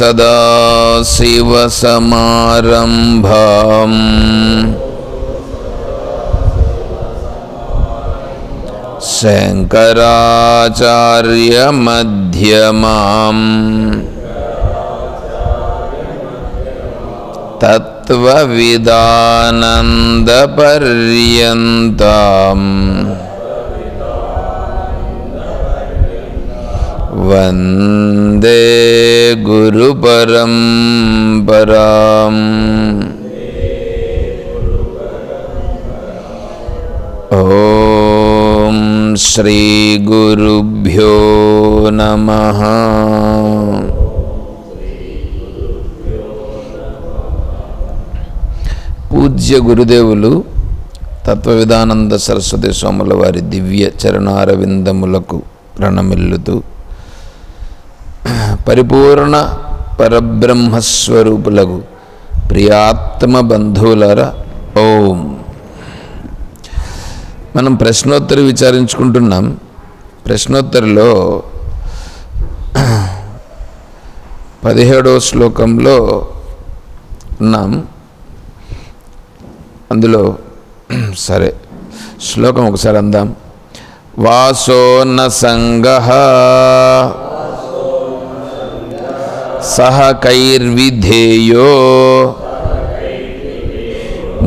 सदाशिवसमारम्भाम् शङ्कराचार्यमध्यमाम्। तत्त्वविदानन्दपर्यन्ताम् वन्दे गुरुपरम्पराम् ॐ श्रीगुरुभ्यो नमः పూజ్య గురుదేవులు తత్వవిధానంద సరస్వతి స్వాముల వారి దివ్య చరణారవిందములకు ప్రణమిల్లుతూ పరిపూర్ణ పరబ్రహ్మస్వరూపులకు ప్రియాత్మ బంధువులర ఓం. మనం ప్రశ్నోత్తరి విచారించుకుంటున్నాం. ప్రశ్నోత్తరిలో పదిహేడవ శ్లోకంలో ఉన్నాం. అందులో సరే శ్లోకం ఒకసారి అందాం. వాసో న సంగ सहकैर्विधेयो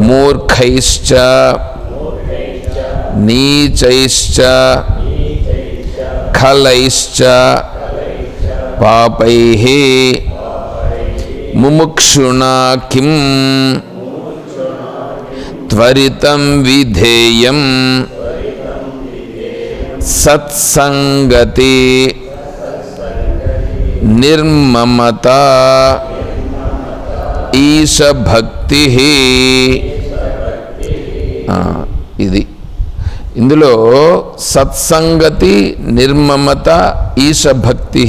मूर्खैश्च नीचैश्च खलैश्च पापैः मुमुक्षुणा किं त्वरितं विधेयं सत्सङ्गति నిర్మమత ఈశభక్తి ఇది. ఇందులో సత్సంగతి నిర్మమత ఈశభక్తి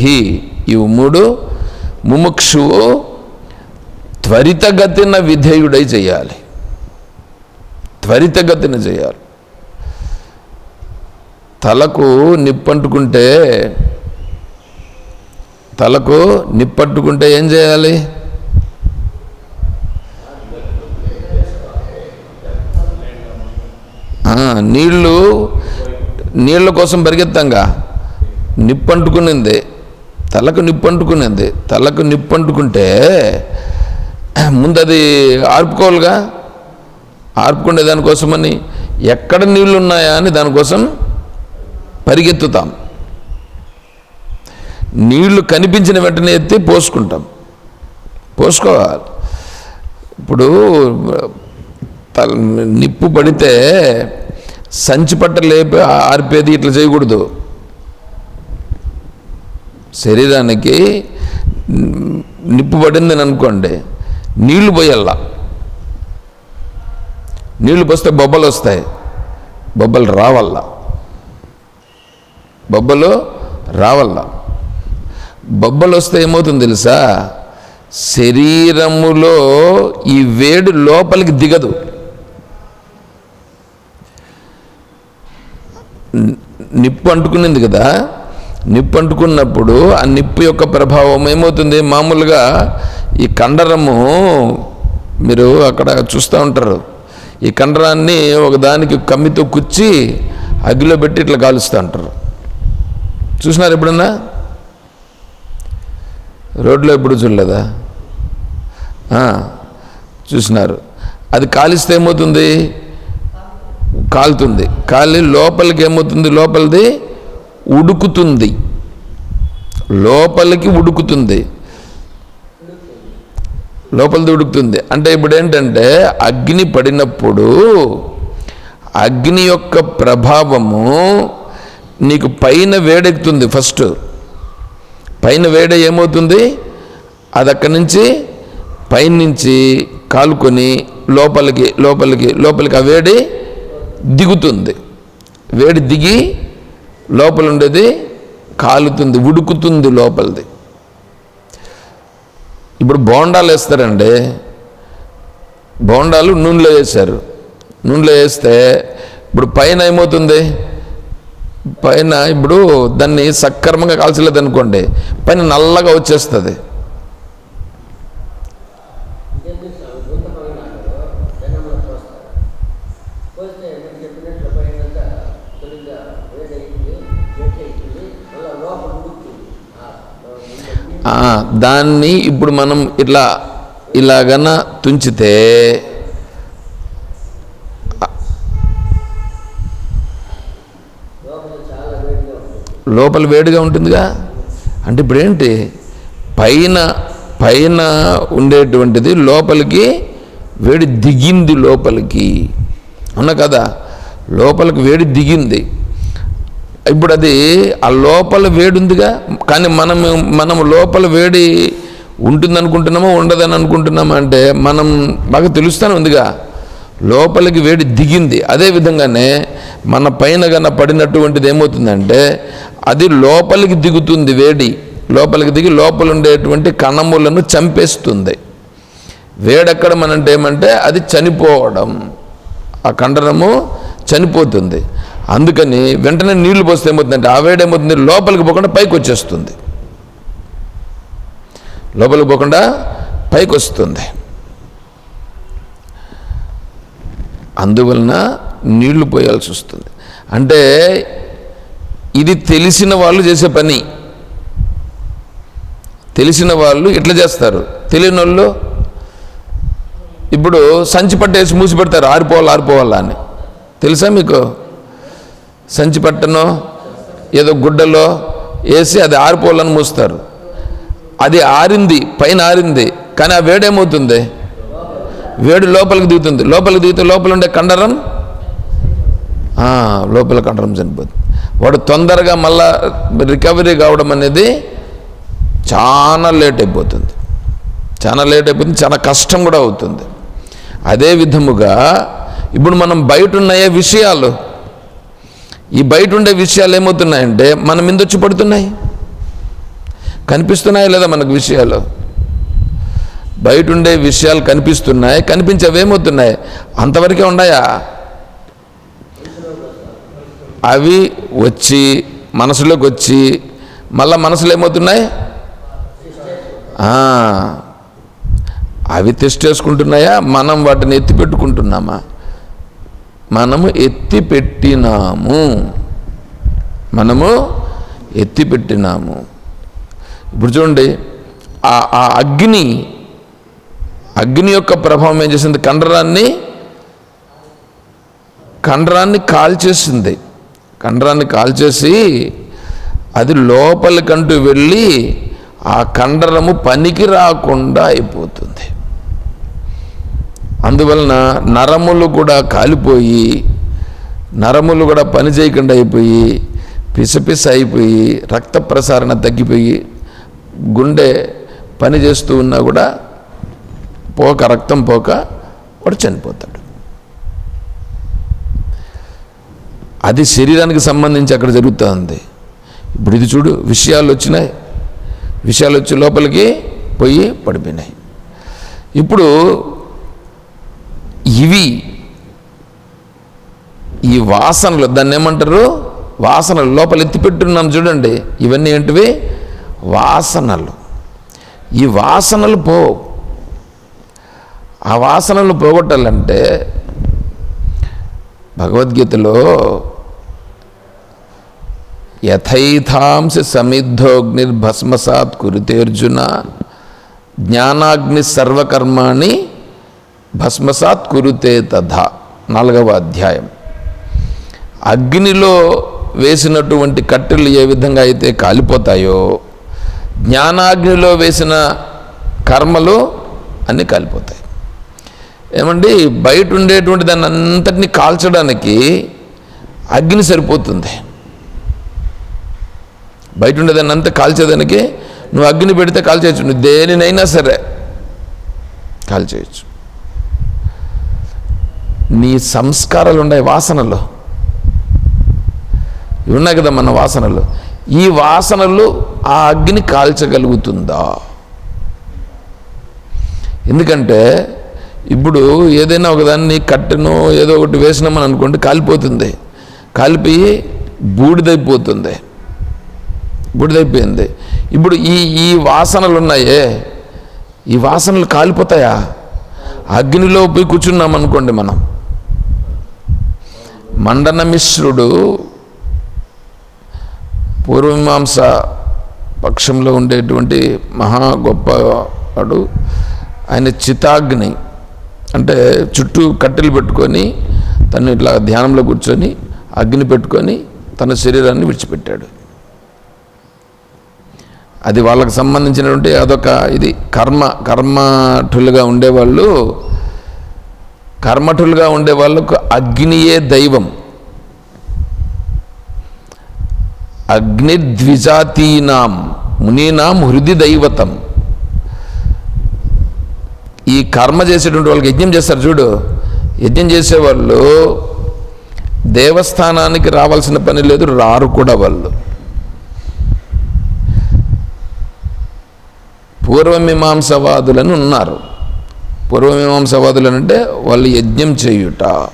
ఇవి మూడు ముముక్షువు త్వరితగతిన విధేయుడై చేయాలి. త్వరితగతిన చేయాలి. తలకు నిప్పంటుకుంటే తలకు నిప్పట్టుకుంటే ఏం చేయాలి? నీళ్ళు నీళ్ళ కోసం పరిగెత్తంగా నిప్పంటుకునింది. తలకు నిప్పంటుకునింది. తలకు నిప్పంటుకుంటే ముందు అది ఆర్పుకోవాలిగా? ఆర్పుకునే దానికోసమని ఎక్కడ నీళ్ళు ఉన్నాయా అని దానికోసం పరిగెత్తుతాం. నీళ్ళు కనిపించిన వెంటనే ఎత్తి పోసుకుంటాం. పోసుకోవాలి. ఇప్పుడు నిప్పు పడితే సంచి పట్ట లేపి ఆర్పేది ఇట్లా చేయకూడదు. శరీరానికి నిప్పు పడిందని అనుకోండి నీళ్ళు పోయల్లా. నీళ్ళు పోస్తే బొబ్బలు వస్తాయి. బొబ్బలు రావల్ల. బొబ్బలు రావల్ల. బొబ్బలు వస్తే ఏమవుతుంది తెలుసా? శరీరములో ఈ వేడి లోపలికి దిగదు. నిప్పు అంటుకునింది కదా? నిప్పు అంటుకున్నప్పుడు ఆ నిప్పు యొక్క ప్రభావం ఏమవుతుంది? మామూలుగా ఈ కండరము మీరు అక్కడ చూస్తూ ఉంటారు. ఈ కండరాన్ని ఒకదానికి కమ్మితో కుచ్చి అగ్గిలో పెట్టి ఇట్లా కాలుస్తూ ఉంటారు. చూసినారు ఎప్పుడన్నా? రోడ్లో ఎప్పుడు చూడలేదా? చూసినారు. అది కాలిస్తే ఏమవుతుంది? కాలుతుంది. కాలి లోపలికి ఏమవుతుంది? లోపలిది ఉడుకుతుంది. లోపలికి ఉడుకుతుంది. లోపలిది ఉడుకుతుంది. అంటే ఇప్పుడు ఏంటంటే అగ్ని పడినప్పుడు అగ్ని యొక్క ప్రభావము నీకు పైన వేడెక్కుతుంది ఫస్ట్. పైన వేడ ఏమవుతుంది? అది అక్కడి నుంచి పైనుంచి కాలుకొని లోపలికి లోపలికి లోపలికి ఆ వేడి దిగుతుంది. వేడి దిగి లోపల ఉండేది కాలుతుంది ఉడుకుతుంది లోపలిది. ఇప్పుడు బోండాలు వేస్తారండి. బోండాలు నూనెలో వేశారు. నూనెలో వేస్తే ఇప్పుడు పైన ఏమవుతుంది? పైన ఇప్పుడు దాన్ని సక్రమంగా కాల్చలేదు అనుకోండి పైన నల్లగా వచ్చేస్తుంది. దాన్ని ఇప్పుడు మనం ఇట్లా ఇలాగన తుంచితే లోపల వేడిగా ఉంటుందిగా? అంటే ఇప్పుడు ఏంటి పైన పైన ఉండేటువంటిది లోపలికి వేడి దిగింది లోపలికి. అన్నా కదా? లోపలికి వేడి దిగింది. ఇప్పుడు అది ఆ లోపల వేడి ఉందిగా కానీ మనం మనం లోపల వేడి ఉంటుంది అనుకుంటున్నామో ఉండదని అనుకుంటున్నామా అంటే మనం బాగా తెలుస్తూనే ఉందిగా. లోపలికి వేడి దిగింది. అదే విధంగానే మన పైన గన పడినటువంటిది ఏమవుతుందంటే అది లోపలికి దిగుతుంది వేడి. లోపలికి దిగి లోపల ఉండేటువంటి కణములను చంపేస్తుంది. వేడెక్కడ మనంటే ఏమంటే అది చనిపోవడం. ఆ కండరము చనిపోతుంది. అందుకని వెంటనే నీళ్ళు పోస్తే ఏమవుతుందంటే ఆ వేడి ఏమవుతుంది? లోపలికి పోకుండా పైకి వచ్చేస్తుంది లోపలికి పోకుండా పైకి వస్తుంది అందువలన నీళ్ళు పోయాల్సి వస్తుంది. అంటే ఇది తెలిసిన వాళ్ళు చేసే పని. తెలిసిన వాళ్ళు ఇట్లా చేస్తారు? తెలియని వాళ్ళు ఇప్పుడు సంచి పట్టేసి మూసి పెడతారు ఆరిపోవాలి ఆరిపోవాలా అని. తెలుసా మీకు? సంచి పట్టనో ఏదో గుడ్డలో వేసి అది ఆరిపోవాలని మూస్తారు. అది ఆరింది పైన ఆరింది కానీ ఆ వేడేమవుతుంది? వేడి లోపలికి దిగుతుంది. లోపలికి దిగితే లోపల ఉండే కండరం? లోపల కండరం చనిపోతుంది. వాడు తొందరగా మళ్ళా రికవరీ కావడం అనేది చాలా లేట్ అయిపోతుంది. చాలా లేట్ అయిపోతుంది. చాలా కష్టం కూడా అవుతుంది. అదే విధముగా ఇప్పుడు మనం బయట ఉన్నాయే విషయాలు. ఈ బయట ఉండే విషయాలు ఏమవుతున్నాయంటే మన మీద వచ్చి పడుతున్నాయి. కనిపిస్తున్నాయా లేదా మనకు విషయాలు? బయట ఉండే విషయాలు కనిపిస్తున్నాయి కనిపించేవి ఏమవుతున్నాయి అంతవరకే ఉన్నాయా? అవి వచ్చి మనసులోకి వచ్చి మళ్ళా మనసులో ఏమవుతున్నాయి అవి టెస్ట్ చేసుకుంటున్నాయా? మనం వాటిని ఎత్తి పెట్టుకుంటున్నామా మనము ఎత్తి పెట్టినాము మనము ఎత్తి పెట్టినాము ఇప్పుడు చూడండి ఆ ఆ అగ్ని అగ్ని యొక్క ప్రభావం ఏం చేసింది? కండరాన్ని కండరాన్ని కాల్చేసింది. కండరాన్ని కాల్చేసి అది లోపలికంటూ వెళ్ళి ఆ కండరము పనికి రాకుండా అయిపోతుంది. అందువలన నరములు కూడా కాలిపోయి నరములు కూడా పని చేయకుండా అయిపోయి పిసపిస అయిపోయి రక్త ప్రసారణ తగ్గిపోయి గుండె పని చేస్తూ ఉన్నా కూడా పోక రక్తం పోక వాడు చనిపోతాడు. అది శరీరానికి సంబంధించి అక్కడ జరుగుతూ ఉంది ఇప్పుడు ఇది చూడు విషయాలు వచ్చినాయి. విషయాలు వచ్చి లోపలికి పోయి పడిపోయినాయి. ఇప్పుడు ఇవి ఈ వాసనలు దాన్ని ఏమంటారు? వాసనలు లోపల ఎత్తిపెట్టున్నాను చూడండి. ఇవన్నీ ఏంటివి? వాసనలు. ఈ వాసనలు పో ఆ వాసనలు పోగొట్టాలంటే భగవద్గీతలో యథైథాంసి సమిద్ధోగ్నిర్భస్మసాత్ కురితేర్జున జ్ఞానాగ్ని సర్వకర్మాణి భస్మసాత్ కురుతే తథ. నాలుగవ అధ్యాయం. అగ్నిలో వేసినటువంటి కట్టెలు ఏ విధంగా అయితే కాలిపోతాయో జ్ఞానాగ్నిలో వేసిన కర్మలు అన్నీ కాలిపోతాయి. ఏమండి బయట ఉండేటువంటి దాన్ని అంతటిని కాల్చడానికి అగ్ని సరిపోతుంది. బయట ఉండేదాన్ని అంతా కాల్చేదానికి నువ్వు అగ్ని పెడితే కాల్చేయచ్చు నువ్వు దేనినైనా సరే కాల్చేయచ్చు. నీ సంస్కారాలు ఉన్నాయి వాసనలు. ఇవి ఉన్నాయి కదా మన వాసనలు. ఈ వాసనలు ఆ అగ్ని కాల్చగలుగుతుందా? ఎందుకంటే ఇప్పుడు ఏదైనా ఒకదాన్ని కట్టెను ఏదో ఒకటి వేసినామని అనుకోండి కాలిపోతుంది. కాలిపోయి బూడిదైపోతుంది. బూడిదైపోయింది. ఇప్పుడు ఈ ఈ వాసనలు ఉన్నాయే ఈ వాసనలు కాలిపోతాయా? అగ్నిలో పోయి కూర్చున్నాం అనుకోండి మనం మండనమిశ్రుడు పూర్వమీమాంస పక్షంలో ఉండేటువంటి మహా గొప్పవాడు. ఆయన చితాగ్ని అంటే చుట్టూ కట్టెలు పెట్టుకొని తను ఇట్లా ధ్యానంలో కూర్చొని అగ్ని పెట్టుకొని తన శరీరాన్ని విడిచిపెట్టాడు. అది వాళ్ళకి సంబంధించినటువంటి అదొక ఇది కర్మ కర్మఠులుగా ఉండేవాళ్ళు కర్మఠులుగా ఉండే వాళ్ళకు అగ్నియే దైవం. అగ్నిద్విజాతీనాం మునీనాం హృది దైవతం. ఈ కర్మ చేసేటువంటి వాళ్ళకి యజ్ఞం చేస్తారు చూడు. యజ్ఞం చేసేవాళ్ళు దేవస్థానానికి రావాల్సిన పని లేదు రారు కూడా వాళ్ళు. పూర్వమీమాంసవాదులని ఉన్నారు. పూర్వమీమాంసవాదులు అంటే వాళ్ళు యజ్ఞం చేయుట.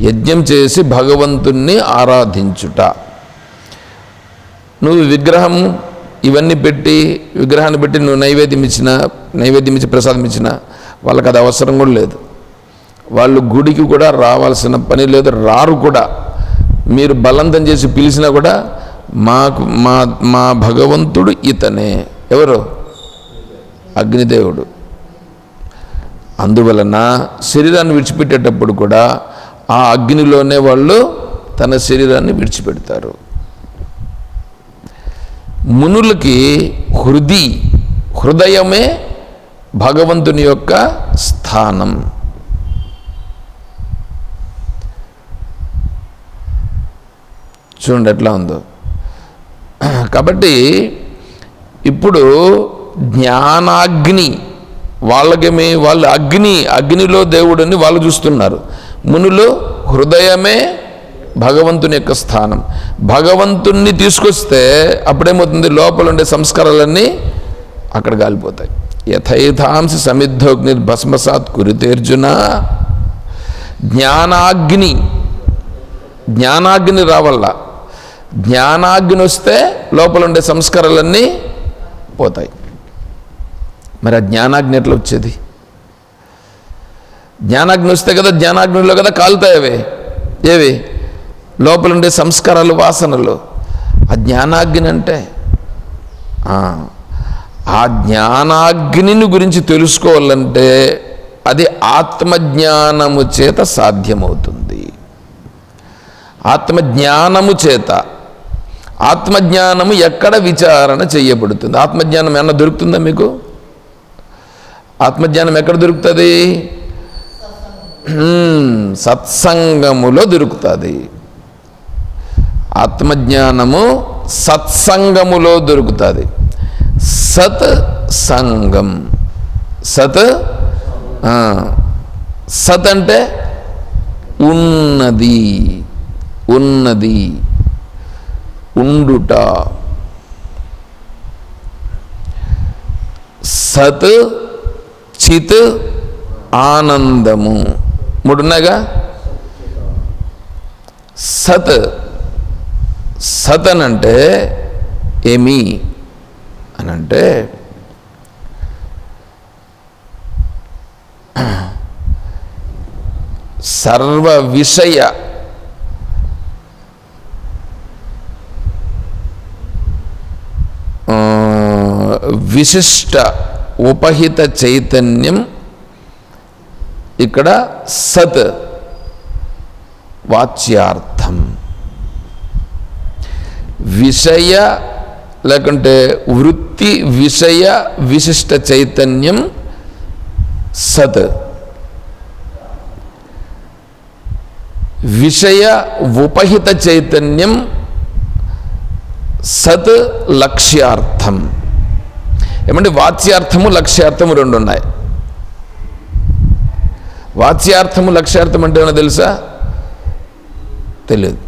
యజ్ఞం చేసి భగవంతుణ్ణి ఆరాధించుట. నువ్వు విగ్రహం ఇవన్నీ పెట్టి విగ్రహాన్ని పెట్టి నువ్వు నైవేద్యం ఇచ్చిన నైవేద్యం ఇచ్చి ప్రసాదం ఇచ్చిన వాళ్ళకి అది అవసరం కూడా లేదు. వాళ్ళు గుడికి కూడా రావాల్సిన పని లేదు రారు కూడా. మీరు బలవంతం చేసి పిలిచినా కూడా మాకు మా మా భగవంతుడు ఇతనే. ఎవరు? అగ్నిదేవుడు. అందువలన శరీరాన్ని విడిచిపెట్టేటప్పుడు కూడా ఆ అగ్నిలోనే వాళ్ళు తన శరీరాన్ని విడిచిపెడతారు. మునులకి హృది హృదయమే భగవంతుని యొక్క స్థానం. చూడండి ఎట్లా ఉందో. కాబట్టి ఇప్పుడు జ్ఞానాగ్ని వాళ్ళకేమి వాళ్ళు అగ్ని అగ్నిలో దేవుడని వాళ్ళు చూస్తున్నారు. మునులు హృదయమే భగవంతుని యొక్క స్థానం. భగవంతుణ్ణి తీసుకొస్తే అప్పుడేమవుతుంది? లోపల ఉండే సంస్కారాలన్నీ అక్కడ కాలిపోతాయి యథైథాంసి సమిద్ధోగ్ని భస్మసాత్ కురితేర్జున. జ్ఞానాగ్ని జ్ఞానాగ్ని రావల్ల. జ్ఞానాగ్ని వస్తే లోపల ఉండే సంస్కారాలన్నీ పోతాయి. మరి ఆ జ్ఞానాగ్ని ఎట్లా వచ్చేది? జ్ఞానాగ్ని వస్తే కదా జ్ఞానాగ్నిలో కదా కాలుతాయి అవి. ఏవి? లోపల ఉండే సంస్కారాలు వాసనలు. ఆ జ్ఞానాగ్ని అంటే? ఆ, జ్ఞానాగ్నిని గురించి తెలుసుకోవాలంటే అది ఆత్మజ్ఞానము చేత సాధ్యమవుతుంది. ఆత్మజ్ఞానము చేత ఆత్మజ్ఞానము ఎక్కడ విచారణ చేయబడుతుంది? ఆత్మజ్ఞానం ఏమన్నా దొరుకుతుందా మీకు? ఆత్మజ్ఞానం ఎక్కడ దొరుకుతుంది? సత్సంగములో దొరుకుతుంది. ఆత్మజ్ఞానము సత్సంగములో దొరుకుతుంది. సత్ సంగం. సత్ సత్ అంటే ఉన్నది ఉన్నది ఉండుట. సత్ చిత్ ఆనందము. మూడున్నాయిగా? సత్. సత్ అనంటే అంటే ఏమి అని అంటే సర్వ విషయ విశిష్ట ఉపహిత చైతన్యం ఇక్కడ సత్ వాచ్యార్థం. విషయ లేకుంటే వృత్తి విషయ విశిష్ట చైతన్యం సత్. విషయ ఉపహిత చైతన్యం సత్ లక్ష్యార్థం. ఏమంటే వాచ్యార్థము లక్ష్యార్థము రెండు ఉన్నాయి. వాచ్యార్థము లక్ష్యార్థం అంటే ఏమైనా తెలుసా? తెలియదు.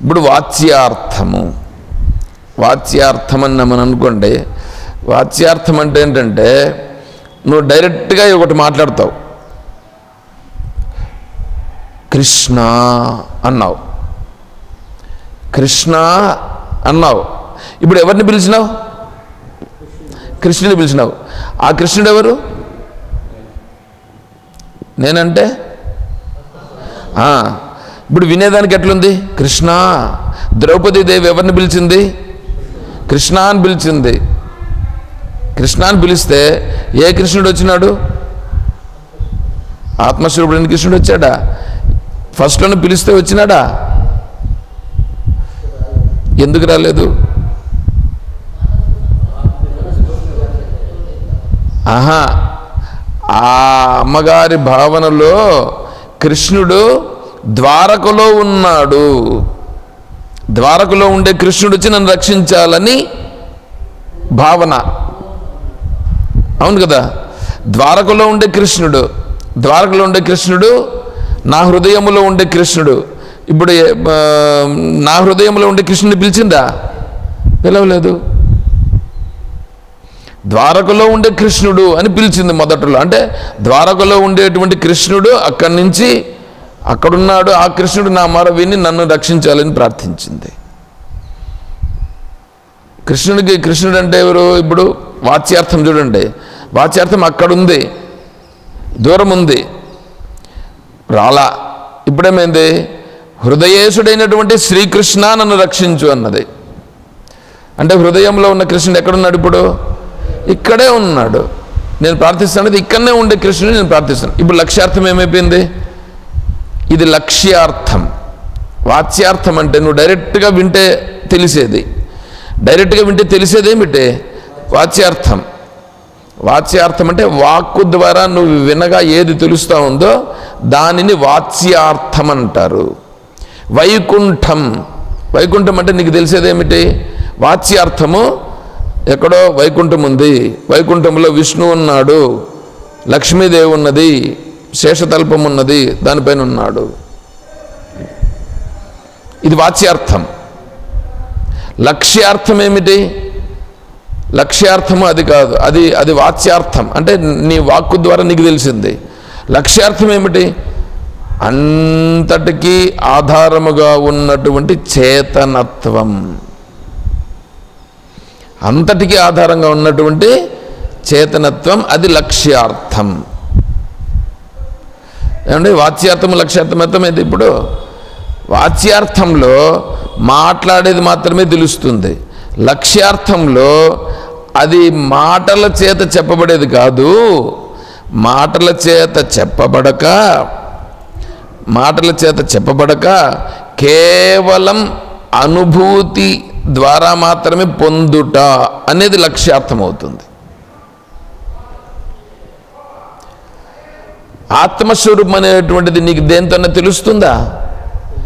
ఇప్పుడు వాచ్యార్థము. వాచ్యార్థం అని మనం అనుకోండి. వాచ్యార్థం అంటే ఏంటంటే నువ్వు డైరెక్ట్గా ఒకటి మాట్లాడతావు. కృష్ణ అన్నావు. కృష్ణ అన్నావు. ఇప్పుడు ఎవరిని పిలిచినావు? కృష్ణుని పిలిచినావు. ఆ కృష్ణుడు ఎవరు? నేనంటే? ఇప్పుడు వినేదానికి ఎట్లుంది? కృష్ణ. ద్రౌపది దేవి ఎవరిని పిలిచింది? కృష్ణ అని పిలిచింది. కృష్ణ అని పిలిస్తే ఏ కృష్ణుడు వచ్చినాడు? ఆత్మస్వరూపుడైన కృష్ణుడు వచ్చాడా? ఫస్ట్లోనే పిలిస్తే వచ్చినాడా? ఎందుకు రాలేదు? ఆహా ఆ అమ్మగారి భావనలో కృష్ణుడు ద్వారకలో ఉన్నాడు. ద్వారకలో ఉండే కృష్ణుడు వచ్చి నన్ను రక్షించాలని భావన. అవును కదా? ద్వారకలో ఉండే కృష్ణుడు ద్వారకలో ఉండే కృష్ణుడు నా హృదయంలో ఉండే కృష్ణుడు. ఇప్పుడు నా హృదయంలో ఉండే కృష్ణుని పిలిచిందా? పిలవలేదు. ద్వారకలో ఉండే కృష్ణుడు అని పిలిచింది మొదట్లో. అంటే ద్వారకలో ఉండేటువంటి కృష్ణుడు అక్కడి నుంచి అక్కడున్నాడు ఆ కృష్ణుడు నా మర విని నన్ను రక్షించాలని ప్రార్థించింది. కృష్ణుడికి కృష్ణుడు అంటే ఎవరు? ఇప్పుడు వాచ్యార్థం చూడండి. వాచ్యార్థం అక్కడుంది. దూరం ఉంది రాలా. ఇప్పుడేమైంది? హృదయేశుడైనటువంటి శ్రీకృష్ణ నన్ను రక్షించు అన్నది. అంటే హృదయంలో ఉన్న కృష్ణుడు ఎక్కడున్నాడు ఇప్పుడు? ఇక్కడే ఉన్నాడు. నేను ప్రార్థిస్తానది ఇక్కడనే ఉండే కృష్ణుడు నేను ప్రార్థిస్తాను ఇప్పుడు లక్ష్యార్థం ఏమైపోయింది? ఇది లక్ష్యార్థం. వాచ్యార్థం అంటే నువ్వు డైరెక్ట్గా వింటే తెలిసేది. డైరెక్ట్గా వింటే తెలిసేదేమిటే వాచ్యార్థం. వాచ్యార్థం అంటే వాక్కు ద్వారా నువ్వు వినగా ఏది తెలుస్తూ ఉందో దానిని వాచ్యార్థం అంటారు. వైకుంఠం. వైకుంఠం అంటే నీకు తెలిసేదేమిటి వాచ్యార్థము ఎక్కడో వైకుంఠం ఉంది. వైకుంఠంలో విష్ణు ఉన్నాడు. లక్ష్మీదేవి ఉన్నది. శేషతల్పం ఉన్నది దానిపైన ఉన్నాడు ఇది వాచ్యార్థం. లక్ష్యార్థం ఏమిటి లక్ష్యార్థము అది కాదు అది అది వాచ్యార్థం. అంటే నీ వాక్కు ద్వారా నీకు తెలిసింది. లక్ష్యార్థం ఏమిటి అంతటికీ ఆధారముగా ఉన్నటువంటి చేతనత్వం. అంతటికీ ఆధారంగా ఉన్నటువంటి చేతనత్వం అది లక్ష్యార్థం. ఏమండి వాచ్యార్థము లక్ష్యార్థం అర్థమైంది ఇప్పుడు? వాచ్యార్థంలో మాట్లాడేది మాత్రమే తెలుస్తుంది. లక్ష్యార్థంలో అది మాటల చేత చెప్పబడేది కాదు. మాటల చేత చెప్పబడక మాటల చేత చెప్పబడక కేవలం అనుభూతి ద్వారా మాత్రమే పొందుట అనేది లక్ష్యార్థం అవుతుంది. ఆత్మస్వరూపం అనేటువంటిది నీకు దేనితోనో తెలుస్తుందా?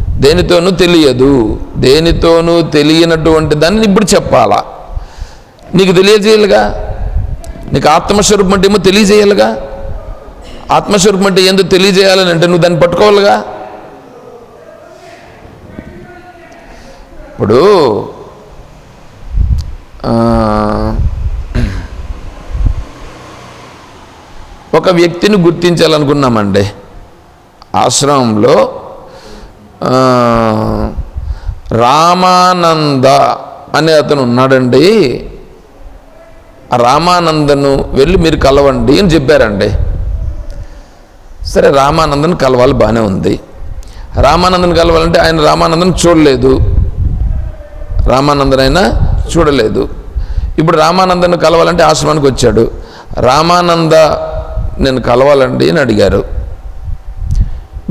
దేనితోనూ తెలియదు. దేనితోనూ తెలియనటువంటి దాన్ని ఇప్పుడు చెప్పాలా? నీకు తెలియజేయాలిగా? నీకు ఆత్మస్వరూపం అంటే ఏమో తెలియజేయాలిగా? ఆత్మస్వరూపం అంటే ఎందుకు తెలియజేయాలని అంటే నువ్వు దాన్ని పట్టుకోవాలిగా? ఇప్పుడు ఒక వ్యక్తిని గుర్తించాలనుకున్నామండి. ఆశ్రమంలో రామానంద అనే అతను ఉన్నాడండి. రామానందను వెళ్ళి మీరు కలవండి అని చెప్పారండి. సరే రామానందను కలవాలి బాగానే ఉంది. రామానందను కలవాలంటే ఆయన రామానందను చూడలేదు. రామానందన్ అయినా చూడలేదు. ఇప్పుడు రామానందను కలవాలంటే ఆశ్రమానికి వచ్చాడు. రామానంద నేను కలవాలండి అని అడిగారు.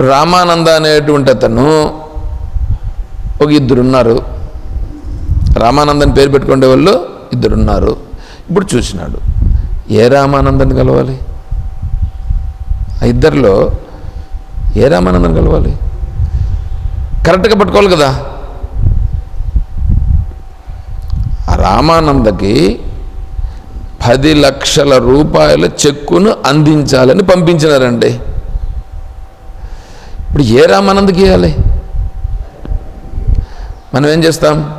రామానంద అనేటువంటి అతను ఒక ఇద్దరున్నారు. రామానందని పేరు పెట్టుకునే వాళ్ళు ఇద్దరున్నారు. ఇప్పుడు చూసినాడు. ఏ రామానందని కలవాలి? ఆ ఇద్దరిలో ఏ రామానందన్ కలవాలి? కరెక్ట్గా పట్టుకోవాలి కదా. ఆ రామానందకి పది లక్షల రూపాయల చెక్కును అందించాలని పంపించినారండి. ఇప్పుడు ఏ రామానందకి ఇవ్వాలి? మనం ఏం చేస్తాం?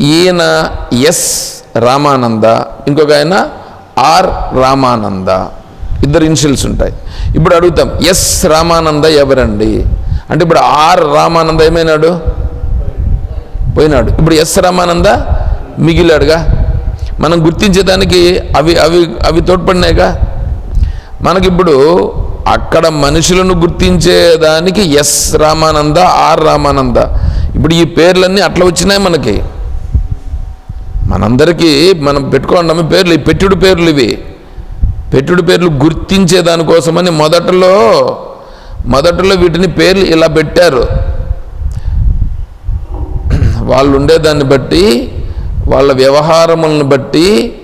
ఈయన ఎస్ రామానంద ఇంకొక ఆయన ఆర్ రామానంద. ఇద్దరు ఇన్షియల్స్ ఉంటాయి. ఇప్పుడు అడుగుతాం ఎస్ రామానంద ఎవరండి? అంటే ఇప్పుడు ఆర్ రామానంద ఏమైనాడు? పోయినాడు. ఇప్పుడు ఎస్ రామానంద మిగిలాడుగా? మనం గుర్తించడానికి అవి అవి అవి తోడ్పడినాయిగా? మనకిప్పుడు అక్కడ మనుషులను గుర్తించేదానికి ఎస్ రామానంద ఆర్ రామానంద. ఇప్పుడు ఈ పేర్లన్నీ అట్లా వచ్చినాయి మనకి. మనందరికీ మనం పెట్టుకోండి పేర్లు పెట్టుడు పేర్లు ఇవి. పెట్టుడు పేర్లు గుర్తించే దానికోసమని మొదటలో మొదటలో వీటిని పేర్లు ఇలా పెట్టారు. వాళ్ళు ఉండేదాన్ని బట్టి వాళ్ళ వ్యవహారములను బట్టి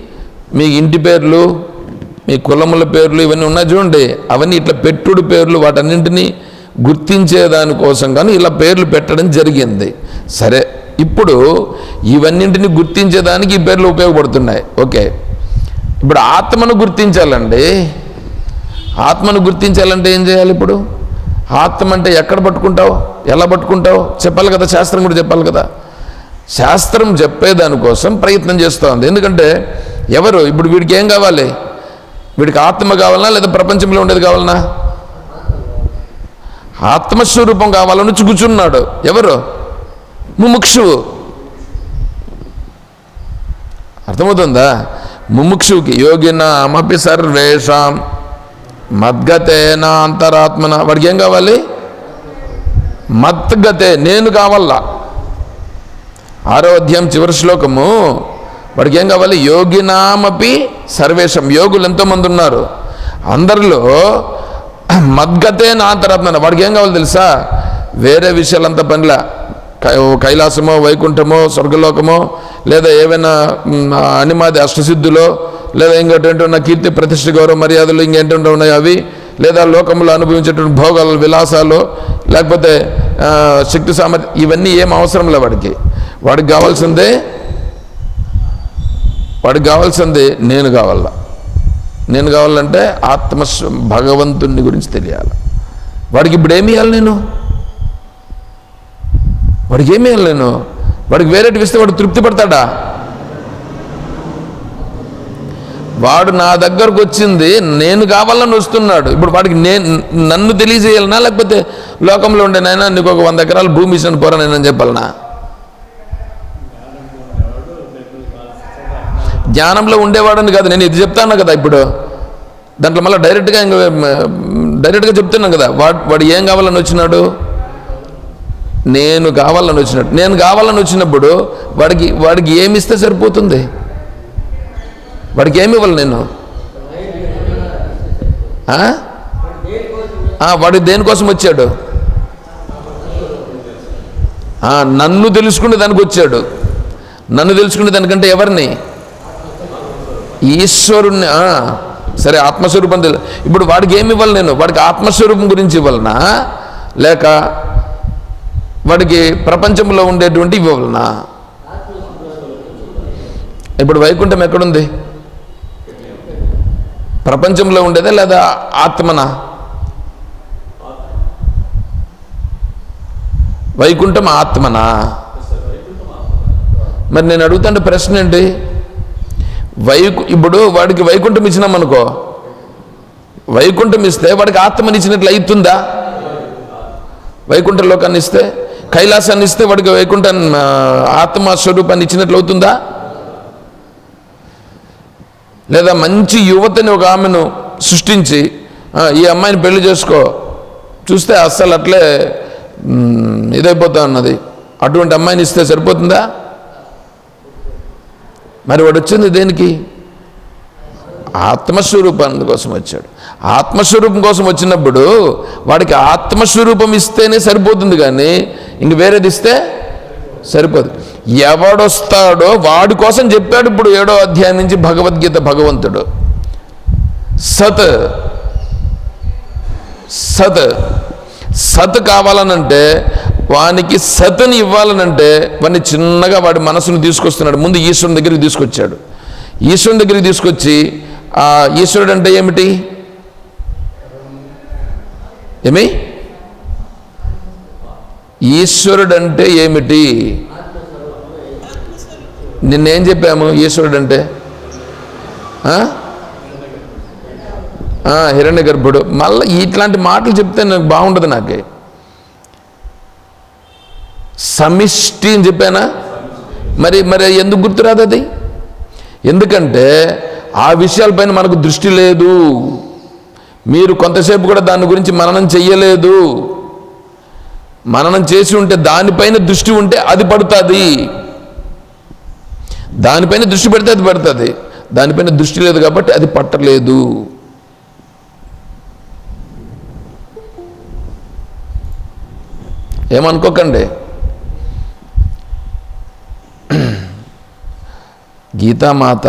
మీ ఇంటి పేర్లు మీ కులముల పేర్లు ఇవన్నీ ఉన్నాయి చూడండి. అవన్నీ ఇట్లా పెట్టుడు పేర్లు వాటన్నింటినీ గుర్తించే దానికోసం కానీ ఇలా పేర్లు పెట్టడం జరిగింది. సరే ఇప్పుడు ఇవన్నింటిని గుర్తించేదానికి ఈ పేర్లు ఉపయోగపడుతున్నాయి. ఓకే. ఇప్పుడు ఆత్మను గుర్తించాలండి. ఆత్మను గుర్తించాలంటే ఏం చేయాలి ఇప్పుడు? ఆత్మ అంటే ఎక్కడ పట్టుకుంటావు? ఎలా పట్టుకుంటావు? చెప్పాలి కదా శాస్త్రం కూడా చెప్పాలి కదా. శాస్త్రం చెప్పేదానికోసం ప్రయత్నం చేస్తూ ఉంది ఎందుకంటే ఎవరు? ఇప్పుడు వీడికి ఏం కావాలి? వీడికి ఆత్మ కావాలన్నా లేదా ప్రపంచంలో ఉండేది కావాలనా? ఆత్మస్వరూపం కావాలని వచ్చి కూర్చున్నాడు ఎవరు? ముముక్షువు. అర్థమవుతుందా? ముముక్షువుకి యోగిన అమపి సర్వేషాం మద్గతేనా అంతరాత్మన వాడికి ఏం కావాలి? మద్గతే. నేను కావాలా? ఆరో అధ్యాయం చివరి శ్లోకము. వాడికి ఏం కావాలి? యోగినామపి సర్వేశం యోగులు ఎంతోమంది ఉన్నారు. అందరిలో మద్గతే నా వాడికి ఏం కావాలి తెలుసా? వేరే విషయాలంతా పనిలా. కై- కైలాసమో వైకుంఠమో స్వర్గలోకమో లేదా ఏవైనా అనిమాది అష్టసిద్ధులో లేదా ఇంకోటి ఉన్న కీర్తి ప్రతిష్ట గౌరవ మర్యాదలు ఇంకేంటంటే ఉన్నాయి అవి లేదా లోకంలో అనుభవించేటువంటి భోగాలు విలాసాలు లేకపోతే శక్తి సామర్థ్యం ఇవన్నీ ఏం అవసరం లే వాడికి. వాడికి కావాల్సిందే వాడికి కావాల్సింది నేను కావాలా. నేను కావాలంటే ఆత్మ భగవంతుని గురించి తెలియాలి. వాడికి ఇప్పుడు ఏమి ఇవ్వాలి నేను? వాడికి ఏమి ఇవ్వాలి నేను? వాడికి వేరేటి ఇస్తే వాడు తృప్తి పడతాడా? వాడు నా దగ్గరకు వచ్చింది నేను కావాలని వస్తున్నాడు. ఇప్పుడు వాడికి నేను నన్ను తెలియజేయాలనా? లేకపోతే లోకంలో ఉండే నాయన నీకు ఒక వంద ఎకరాలు భూమి ఇచ్చిన పోరా నేనని చెప్పాలనా? జ్ఞానంలో ఉండేవాడని కాదు. నేను ఇది చెప్తాను కదా ఇప్పుడు. దాంట్లో మళ్ళీ డైరెక్ట్గా ఇంకా డైరెక్ట్గా చెప్తున్నాను కదా. వాడు వాడు ఏం కావాలని వచ్చినాడు? నేను కావాలని వచ్చినట్టు. నేను కావాలని వచ్చినప్పుడు వాడికి వాడికి ఏమి ఇస్తే సరిపోతుంది? వాడికి ఏమి ఇవ్వాలి నేను? వాడు దేనికోసం వచ్చాడు? నన్ను తెలుసుకునే దానికి వచ్చాడు. నన్ను తెలుసుకునే దానికంటే ఎవరిని? ఈశ్వరుణ్ణి సరే ఆత్మస్వరూపం తెలు ఇప్పుడు వాడికి ఏమి ఇవ్వాలి నేను? వాడికి ఆత్మస్వరూపం గురించి ఇవ్వాలనా? లేక వాడికి ప్రపంచంలో ఉండేటువంటి ఇవ్వవలనా ఇప్పుడు వైకుంఠం ఎక్కడుంది? ప్రపంచంలో ఉండేదా లేదా ఆత్మనా? వైకుంఠం ఆత్మనా? మరి నేను అడుగుతాంటే ప్రశ్న ఏంటి? వైకు ఇప్పుడు వాడికి వైకుంఠం ఇచ్చినాం అనుకో. వైకుంఠం ఇస్తే వాడికి ఆత్మని ఇచ్చినట్లు అవుతుందా వైకుంఠ లోకాన్ని ఇస్తే కైలాసాన్ని ఇస్తే వాడికి వైకుంఠం ఆత్మ స్వరూపాన్ని ఇచ్చినట్లు అవుతుందా? లేదా మంచి యువతని ఒక ఆమెను సృష్టించి ఈ అమ్మాయిని పెళ్ళి చేసుకో. చూస్తే అస్సలు అట్లే ఇదైపోతా ఉన్నది. అటువంటి అమ్మాయిని ఇస్తే సరిపోతుందా? మరి వాడు వచ్చింది దేనికి? ఆత్మస్వరూపాన్ని కోసం వచ్చాడు. ఆత్మస్వరూపం కోసం వచ్చినప్పుడు వాడికి ఆత్మస్వరూపం ఇస్తేనే సరిపోతుంది కానీ ఇంక వేరేది ఇస్తే సరిపోదు. ఎవడొస్తాడో వాడి కోసం చెప్పాడు ఇప్పుడు ఏడో అధ్యాయం నుంచి భగవద్గీత భగవంతుడు. సత్ సత్ సత్ కావాలనంటే వానికి సత్ని ఇవ్వాలనంటే వాడిని చిన్నగా వాడి మనసును తీసుకొస్తున్నాడు. ముందు ఈశ్వరుని దగ్గరికి తీసుకొచ్చాడు. ఈశ్వరుని దగ్గరికి తీసుకొచ్చి ఆ ఈశ్వరుడు అంటే ఏమిటి? ఏమి? ఈశ్వరుడు అంటే ఏమిటి? నిన్నేం చెప్పాము? ఈశ్వరుడు అంటే? హిరణ్య గర్భుడు మళ్ళీ ఇట్లాంటి మాటలు చెప్తే నాకు బాగుండదు నాకే. సమిష్టి అని చెప్పానా? మరి మరి ఎందుకు గుర్తురాదు అది? ఎందుకంటే ఆ విషయాలపైన మనకు దృష్టి లేదు. మీరు కొంతసేపు కూడా దాని గురించి మననం చెయ్యలేదు. మననం చేసి ఉంటే దానిపైన దృష్టి ఉంటే అది పడుతుంది. దానిపైన దృష్టి పెడితే అది పడుతుంది. దానిపైన దృష్టి లేదు కాబట్టి అది పట్టలేదు. ఏమనుకోకండి. గీతామాత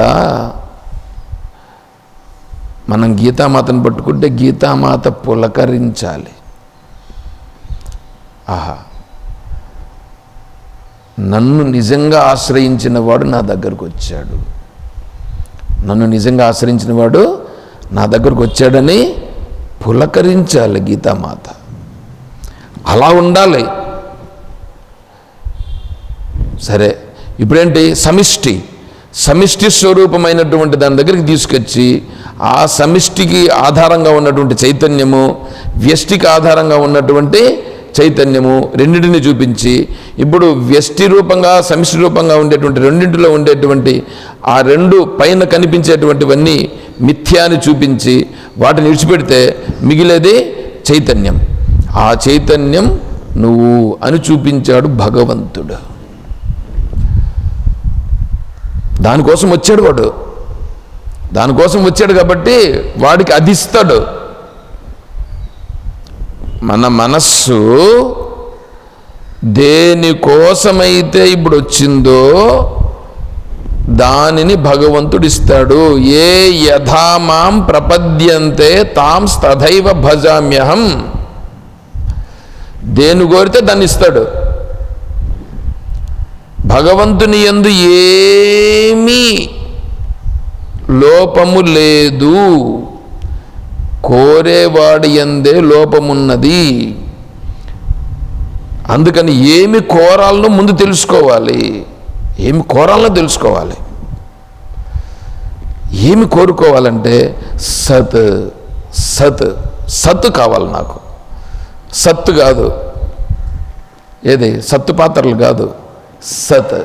మనం గీతామాతను పట్టుకుంటే గీతామాత పులకరించాలి. ఆహా. నన్ను నిజంగా ఆశ్రయించిన వాడు నా దగ్గరకు వచ్చాడు. నన్ను నిజంగా ఆశ్రయించిన వాడు నా దగ్గరకు వచ్చాడని పులకరించాలి గీతామాత. అలా ఉండాలి. సరే ఇప్పుడేంటి? సమిష్టి. సమిష్టి స్వరూపమైనటువంటి దాని దగ్గరికి తీసుకొచ్చి ఆ సమిష్టికి ఆధారంగా ఉన్నటువంటి చైతన్యము వ్యష్టికి ఆధారంగా ఉన్నటువంటి చైతన్యము రెండింటిని చూపించి ఇప్పుడు వ్యష్టి రూపంగా సమిష్టి రూపంగా ఉండేటువంటి రెండింటిలో ఉండేటువంటి ఆ రెండు పైన కనిపించేటువంటివన్నీ మిథ్యాన్ని చూపించి వాటిని విడిచిపెడితే మిగిలేది చైతన్యం. ఆ చైతన్యం నువ్వు అని చూపించాడు భగవంతుడు. దానికోసం వచ్చాడు వాడు. దానికోసం వచ్చాడు కాబట్టి వాడికి అది ఇస్తాడు మన మనస్సు దేనికోసమైతే ఇప్పుడు వచ్చిందో దానిని భగవంతుడిస్తాడు ఏ యథామాం ప్రపద్యంతే తాం తథైవ భజామ్యహం. దేని కోరితే దాన్ని ఇస్తాడు. భగవంతుని యందు ఏమీ లోపము లేదు. కోరేవాడి ఎందే లోపమున్నది. అందుకని ఏమి కోరాలనో ముందు తెలుసుకోవాలి. ఏమి కోరాలనో తెలుసుకోవాలి. ఏమి కోరుకోవాలంటే సత్ సత్ సత్ కావాలి నాకు. సత్తు కాదు. ఏది? సత్తు పాత్రలు కాదు. సత్.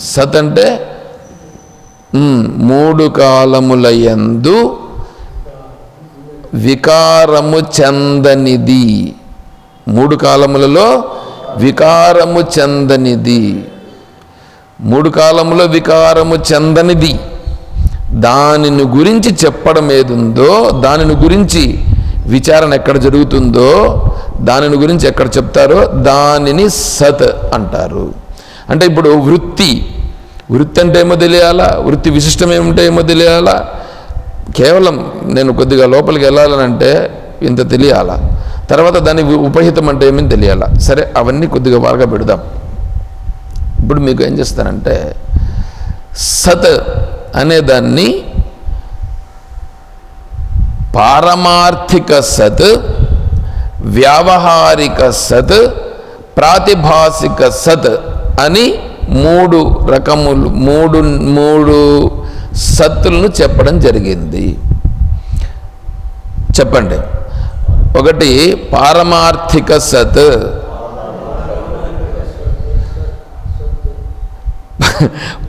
సత్ అంటే మూడు కాలముల యందు వికారము చెందనిది. మూడు కాలములలో వికారము చెందనిది. మూడు కాలములో వికారము చెందనిది. దానిని గురించి చెప్పడం ఏదుందో దానిని గురించి విచారణ ఎక్కడ జరుగుతుందో దానిని గురించి ఎక్కడ చెప్తారో దానిని సత్ అంటారు. అంటే ఇప్పుడు వృత్తి వృత్తి అంటే ఏమో తెలియాలా? వృత్తి విశిష్టం ఏమిటో ఏమో తెలియాలా? కేవలం నేను కొద్దిగా లోపలికి వెళ్ళాలనంటే ఇంత తెలియాలా? తర్వాత దాని ఉపహితం అంటే ఏమని తెలియాలా? సరే అవన్నీ కొద్దిగా బాగా పెడదాం. ఇప్పుడు మీకు ఏం చేస్తానంటే సత్ అనేదాన్ని పారమార్థిక సత్ వ్యావహారిక సత్ ప్రాతిభాసిక సత్ అని మూడు రకములు మూడు మూడు సత్తులను చెప్పడం జరిగింది. చెప్పండి. ఒకటి పారమార్థిక సత్.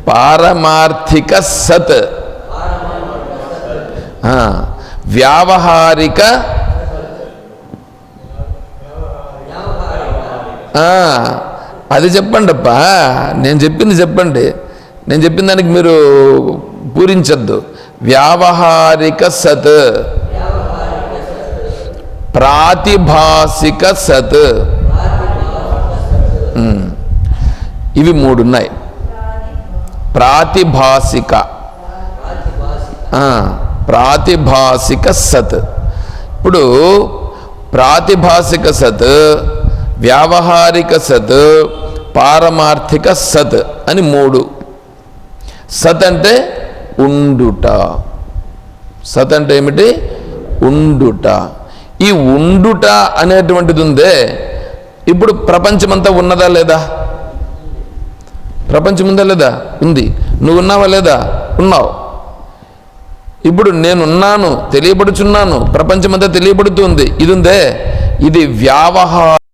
పారమార్థిక సత్. వ్యావహారిక అది చెప్పండి అప్ప నేను చెప్పింది చెప్పండి. నేను చెప్పిన దానికి మీరు పూరించద్దు. వ్యావహారిక సత్. ప్రాతిభాసిక సత్. ఇవి మూడు ఉన్నాయి ప్రాతిభాసిక ప్రాతిభాసిక సత్. ఇప్పుడు ప్రాతిభాసిక సత్ వ్యావహారిక సత్ పారమార్థిక సత్ అని మూడు. సత్ అంటే ఉండుట. సత్ అంటే ఏమిటి? ఉండుట. ఈ ఉండుట అనేటువంటిది ఉందే ఇప్పుడు ప్రపంచమంతా ఉన్నదా లేదా? ప్రపంచం ఉందా లేదా? ఉంది. నువ్వు ఉన్నావా లేదా? ఉన్నావు. ఇప్పుడు నేనున్నాను తెలియబడుచున్నాను ప్రపంచమంతా తెలియబడుతుంది. ఇది ఉందే ఇది వ్యావహార